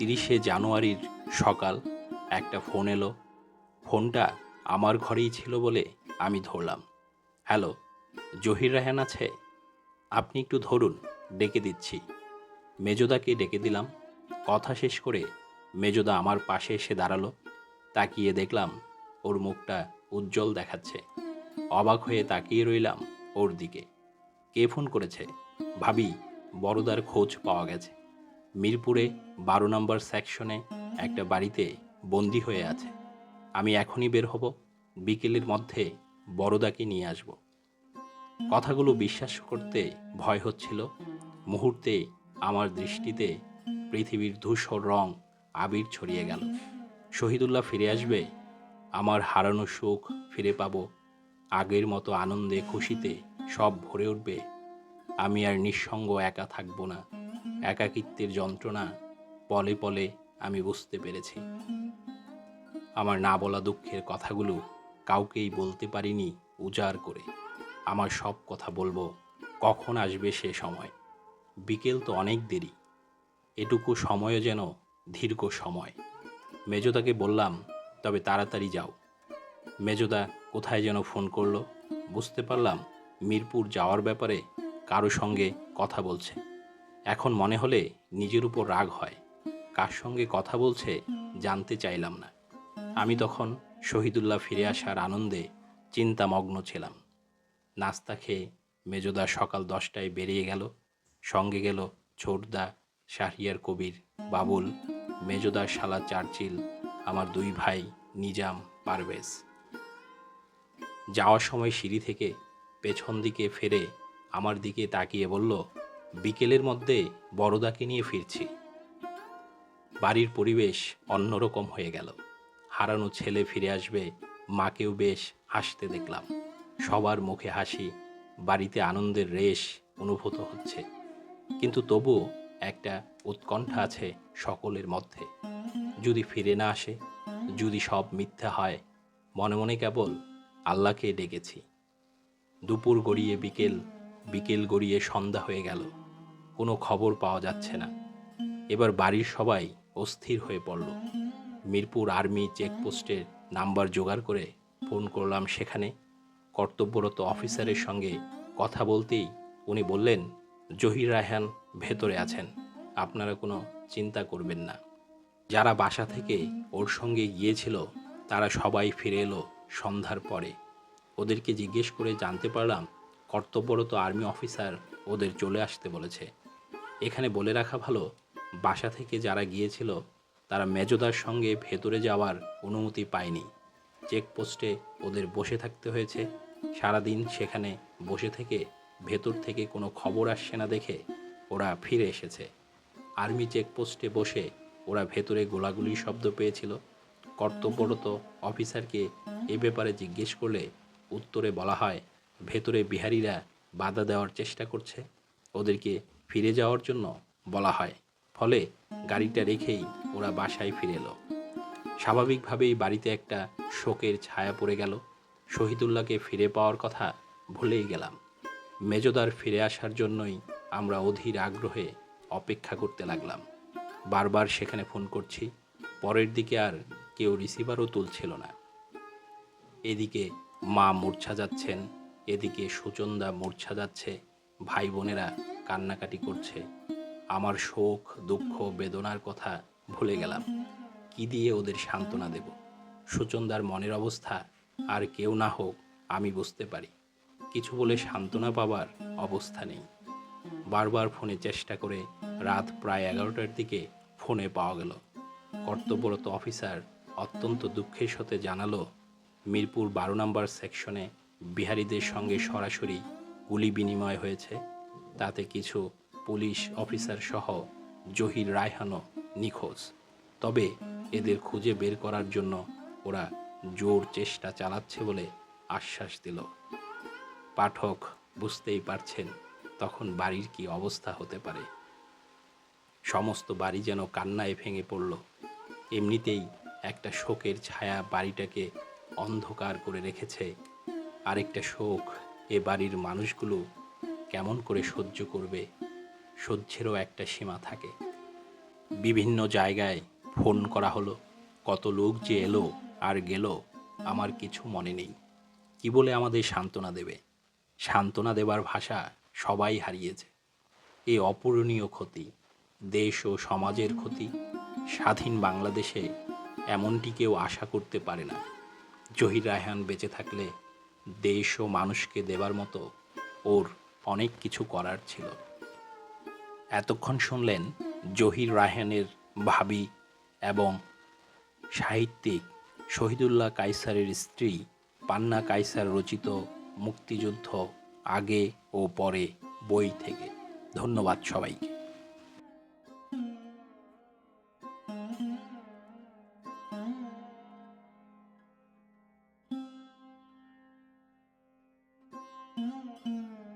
তিরিশে জানুয়ারির সকাল একটা ফোন এলো। ফোনটা আমার ঘরেই ছিল বলে আমি ধরলাম। হ্যালো, জহির রায়হান আছে? আপনি একটু ধরুন, ডেকে দিচ্ছি। মেজদাকে ডেকে দিলাম। কথা শেষ করে মেজদা আমার পাশে এসে দাঁড়াল। তাকিয়ে দেখলাম ওর মুখটা উজ্জ্বল দেখাচ্ছে। অবাক হয়ে তাকিয়ে রইলাম ওর দিকে। কে ফোন করেছে? ভাবি, বড়দার খোঁজ পাওয়া গেছে। মিরপুরে বারো নম্বর সেকশনে একটা বাড়িতে বন্দি হয়ে আছে। আমি এখনই বের হব, বিকেলের মধ্যে বড়দাকে নিয়ে আসব। কথাগুলো বিশ্বাস করতে ভয় হচ্ছিল। মুহূর্তে আমার দৃষ্টিতে পৃথিবীর ধূসর রং আবির ছড়িয়ে গেল। শহীদুল্লাহ ফিরে আসবে, আমার হারানো সুখ ফিরে পাব, আগের মতো আনন্দে খুশিতে সব ভরে উঠবে। আমি আর নিঃসঙ্গ একা থাকব না। একাকিত্বের যন্ত্রণা পলে পলে আমি বুঝতে পেরেছি। আমার না বলা দুঃখের কথাগুলো কাউকেই বলতে পারিনি উজাড় করে। আমার সব কথা বলব, কখন আসবে সে সময়। বিকেল তো অনেক দেরি, এটুকু সময়ও যেন দীর্ঘ সময়। মেজদাকে বললাম, তবে তাড়াতাড়ি যাও। মেজদা কোথায় যেন ফোন করল, বুঝতে পারলাম মিরপুর যাওয়ার ব্যাপারে কারও সঙ্গে কথা বলছে। এখন মনে হলে নিজের উপর রাগ হয়। কার সঙ্গে কথা বলছে জানতে চাইলাম না। আমি তখন শহীদুল্লাহ ফিরে আসার আনন্দে চিন্তামগ্ন ছিলাম। নাস্তা খেয়ে মেজদা সকাল দশটায় বেরিয়ে গেল। সঙ্গে গেল ছোটদা, শাহরিয়ার কবির, বাবুল, মেজদার শালা চার্চিল, আমার দুই ভাই নিজাম, পারভেজ। যাওয়ার সময় সিঁড়ি থেকে পেছন দিকে ফেরে আমার দিকে তাকিয়ে বলল বিকেলের মধ্যে বড়দাকে নিয়ে ফিরছি। বাড়ির পরিবেশ অন্যরকম হয়ে গেল। হারানো ছেলে ফিরে আসবে, মাকেও বেশ হাসতে দেখলাম। সবার মুখে হাসি, বাড়িতে আনন্দের রেশ অনুভূত হচ্ছে। কিন্তু তবুও একটা উৎকণ্ঠা আছে সকলের মধ্যে। যদি ফিরে না আসে, যদি সব মিথ্যা হয়, মনে মনে কেবল আল্লাহকে ডেকেছি। দুপুর গড়িয়ে বিকেল বিকেল গড়িয়ে সন্ধ্যা হয়ে গেল। কোনো খবর পাওয়া যাচ্ছে না। এবার বাড়ির সবাই অস্থির হয়ে পড়ল। মিরপুর আর্মি চেকপোস্টের নাম্বার জোগাড় করে ফোন করলাম সেখানে। কর্তব্যরত অফিসারের সঙ্গে কথা বলতেই উনি বললেন, জহির রায়হান ভেতরে আছেন। আপনারা কোনো চিন্তা করবেন না। যারা বাসা থেকে ওর সঙ্গে গিয়েছিল, তারা সবাই ফিরে এলো সন্ধ্যার পরে। ওদেরকে জিজ্ঞেস করে জানতে পারলাম কর্তব্যরত আর্মি অফিসার ওদের চলে আসতে বলেছে। এখানে বলে রাখা ভালো, বাসা থেকে যারা গিয়েছিল, তারা মেজদার সঙ্গে ভেতরে যাওয়ার অনুমতি পায়নি। চেকপোস্টে ওদের বসে থাকতে হয়েছে। সারাদিন সেখানে বসে থেকে ভেতর থেকে কোনো খবর আসছে না দেখে ওরা ফিরে এসেছে। আর্মি চেকপোস্টে বসে ওরা ভেতরে গোলাগুলির শব্দ পেয়েছিল। কর্তব্যরত অফিসারকে এ ব্যাপারে জিজ্ঞেস করলে উত্তরে বলা হয় ভেতরে বিহারিরা বাধা দেওয়ার চেষ্টা করছে। ওদেরকে ফিরে যাওয়ার জন্য বলা হয়। ফলে গাড়িটা রেখেই ওরা বাসায় ফিরে এলো। স্বাভাবিকভাবেই বাড়িতে একটা শোকের ছায়া পড়ে গেল। শহীদুল্লাহকে ফিরে পাওয়ার কথা ভুলেই গেলাম। মেজদার ফিরে আসার জন্যই আমরা অধীর আগ্রহে অপেক্ষা করতে লাগলাম। বারবার সেখানে ফোন করছি। পরের দিকে আর কেউ রিসিভারও তুলছিল না। এদিকে মা মূর্ছা যাচ্ছেন। এদিকে সুচন্দা মূর্ছা যাচ্ছে ভাই বোনেরা কান্নাকাটি করছে। আমার শোক, দুঃখ, বেদনার কথা ভুলে গেলাম। কি দিয়ে ওদের সান্ত্বনা দেব? সুচন্দার মনের অবস্থা আর কেউ না হোক, আমি বুঝতে পারি। কিছু বলে সান্ত্বনা পাবার অবস্থা নেই। বারবার ফোনে চেষ্টা করে রাত প্রায় এগারোটার দিকে ফোনে পাওয়া গেল। কর্তব্যরত অফিসার অত্যন্ত দুঃখের সাথে জানালো, মিরপুর বারো নম্বর সেকশনে বিহারীদের সঙ্গে সরাসরি গুলি বিনিময় হয়েছে। তাতে কিছু পুলিশ অফিসার সহ জহির রায়হানও নিখোঁজ। তবে এদের খুঁজে বের করার জন্য ওরা জোর চেষ্টা চালাচ্ছে বলে আশ্বাস দিল। পাঠক বুঝতেই পারছেন তখন বাড়ির কি অবস্থা হতে পারে। সমস্ত বাড়ি যেন কান্নায় ভেঙে পড়ল। এমনিতেই একটা শোকের ছায়া বাড়িটাকে অন্ধকার করে রেখেছে আরেকটা শোক এ বাড়ির মানুষগুলো কেমন করে সহ্য করবে? সহ্যেরও একটা সীমা থাকে। বিভিন্ন জায়গায় ফোন করা হলো, কত লোক যে এলো আর গেল, আমার কিছু মনে নেই। কি বলে আমাদের সান্ত্বনা দেবে? সান্ত্বনা দেবার ভাষা সবাই হারিয়েছে। এই অপূরণীয় ক্ষতি, দেশ ও সমাজের ক্ষতি, স্বাধীন বাংলাদেশে এমনটি কেউ আশা করতে পারে না। জহির রায়হান বেঁচে থাকলে দেশ ও মানুষকে দেবার মতো ওর অনেক কিছু করার ছিল। এতক্ষণ শুনলেন জহির রায়হানের ভাবি এবং সাহিত্যিক শহীদুল্লাহ কাইসারের স্ত্রী পান্না কাইসার রচিত মুক্তিযুদ্ধ আগে ও পরে বই থেকে। ধন্যবাদ সবাইকে। Música